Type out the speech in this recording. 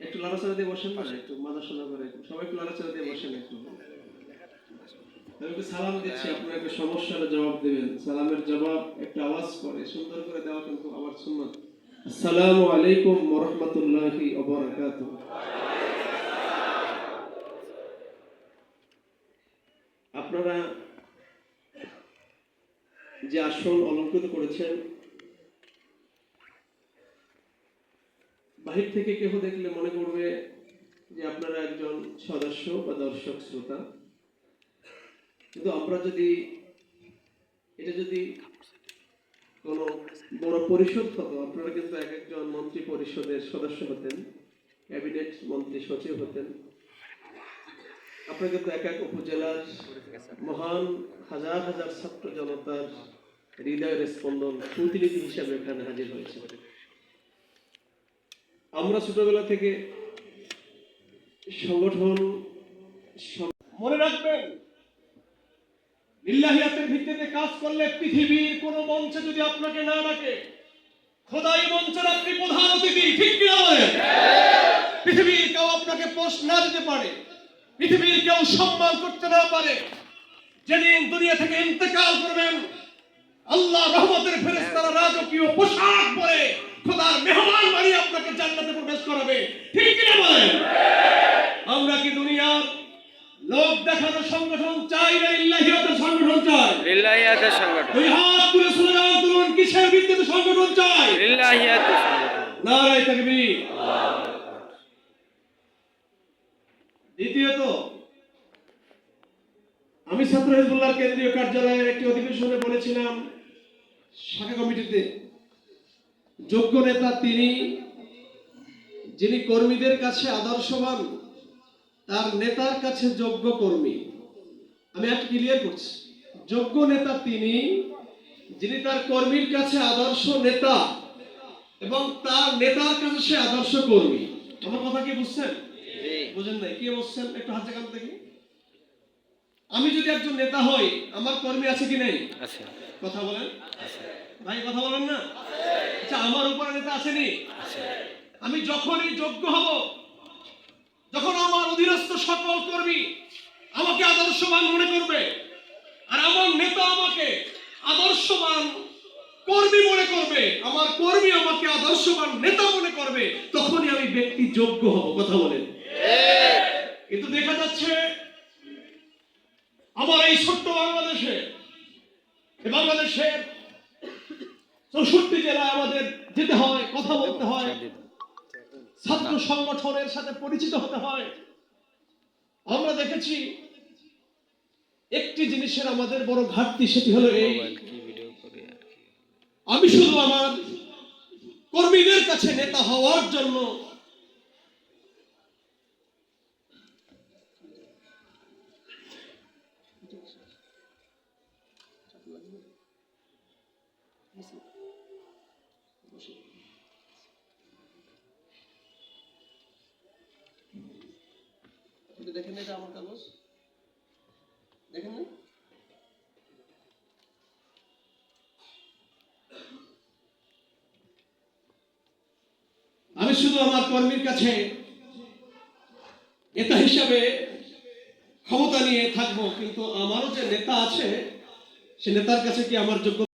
একটু লড়াচড়া দিয়ে বসেন না একটু মাথা শোনা করে সবাই একটু লড়াচড়া দিয়ে বসেন একটু। সালাম দিচ্ছি আপনারা একটা সমস্যার জবাব দেবেন। সালামের জবাব একটা আওয়াজ করে সুন্দর করে দেওয়া কিন্তু আমার সুন্নত। আসসালামু আলাইকুম ওয়া রাহমাতুল্লাহি ওয়া বারাকাতুহু আপনারা যে আসন অলঙ্কৃত করেছেন বাহির থেকে কেউ দেখলে মনে করবে যে আপনারা একজন সদস্য বা দর্শক, শ্রোতা। কিন্তু আমরা যদি, এটা যদি কোনো বড় পরিষদ হতো, আপনারা কিন্তু এক একজন মন্ত্রী পরিষদের সদস্য হতেন, ক্যাবিনেট মন্ত্রী সচিব হতেন। আপনারা কিন্তু এক এক উপজেলার মহান হাজার হাজার ছাত্র জনতার হৃদয়ের স্পন্দন প্রতিনিধি হিসাবে এখানে হাজির হয়েছে আমরা ছোটবেলা থেকে সংগঠন মনে রাখবেন ইল্লাহিয়াতের ভিত্তিতে কাজ করলে পৃথিবীর কোন মঞ্চে যদি আপনাকে না ডাকে, খোদাই মঞ্চের আপনি প্রধান অতিথি, ঠিক কিনা বলেন? পৃথিবীর কেউ আপনাকে পোস্ট না দিতে পারে, পৃথিবীর কেউ সম্মান করতে না পারে। যেদিন দুনিয়া থেকে ইন্তেকাল করবেন, আল্লাহ রহমতের ফেরেশতারা রাজকীয় পোশাক পরে খোদার মেহমান বানিয়ে আপনাকে জান্নাতে প্রবেশ করাবে ঠিক কিনা বলেন আমরা কি দুনিয়ার লোক সংগঠন চাই না ইল্লাহিয়াতের সংগঠন চাই। লিল্লাহিয়াতের সংগঠন। দুই হাত তুলে স্লোগান তুলুন কিসের ভিত্তিতে সংগঠন চাই? লিল্লাহিয়াতের সংগঠন। নারায় তাকবীর। দ্বিতীয়ত আমি ছাত্র হিজবুল্লাহর কেন্দ্রীয় কার্যালয়ের একটি অধিবেশনে বলেছিলাম শাখা কমিটিতে যোগ্য নেতা তিনি যিনি কর্মীদের কাছে আদর্শবান তার নেতার কাছে যোগ্য কর্মী। আমি একটা ক্লিয়ার করছি। যোগ্য নেতা তিনি যিনি তার কর্মীর কাছে আদর্শ নেতা এবং তার নেতার কাছে সে আদর্শ কর্মী। আমার কথা কি বুঝছেন? বুঝেন নাই কি বুঝছেন একটু হাতে কান দেখি। আমি যদি একজন নেতা হই আমার কর্মী আছে কি নেই? কথা বলেন। আছে। ভাই কথা বলেন না। আচ্ছা আমার উপরে নেতা আসেনি। আছে। আমি যখনই যোগ্য হব যখন আমার অধীনস্থ সকল কর্মী আমাকে আদর্শবান মনে করবে, আর আমার নেতা আমাকে আদর্শবান কর্মী মনে করবে, আমার কর্মী আমাকে আদর্শবান নেতা মনে করবে, তখনই আমি ব্যক্তি যোগ্য হব, কথা বলেন। কিন্তু দেখা যাচ্ছে, আমার এই ছোট্ট বাংলাদেশে বাংলাদেশের চৌষট্টি জেলায় আমাদের যেতে হয়, কথা বলতে হয়। ছাত্র সংগঠনের সাথে পরিচিত হতে হয়। আমরা দেখেছি একটি জিনিসের আমাদের বড় ঘাটতি, সেটি হলো এই। আমি শুধু আমার কর্মীদের কাছে নেতা হওয়ার জন্য আপনি দেখেন এটা আমার কাগজ। দেখেন আমি শুধু আমার কর্মীর কাছে নেতা হিসাবে ক্ষমতা নিয়ে থাকব, কিন্তু আমারও যে নেতা আছে, সে নেতার কাছে কি আমার যোগ্য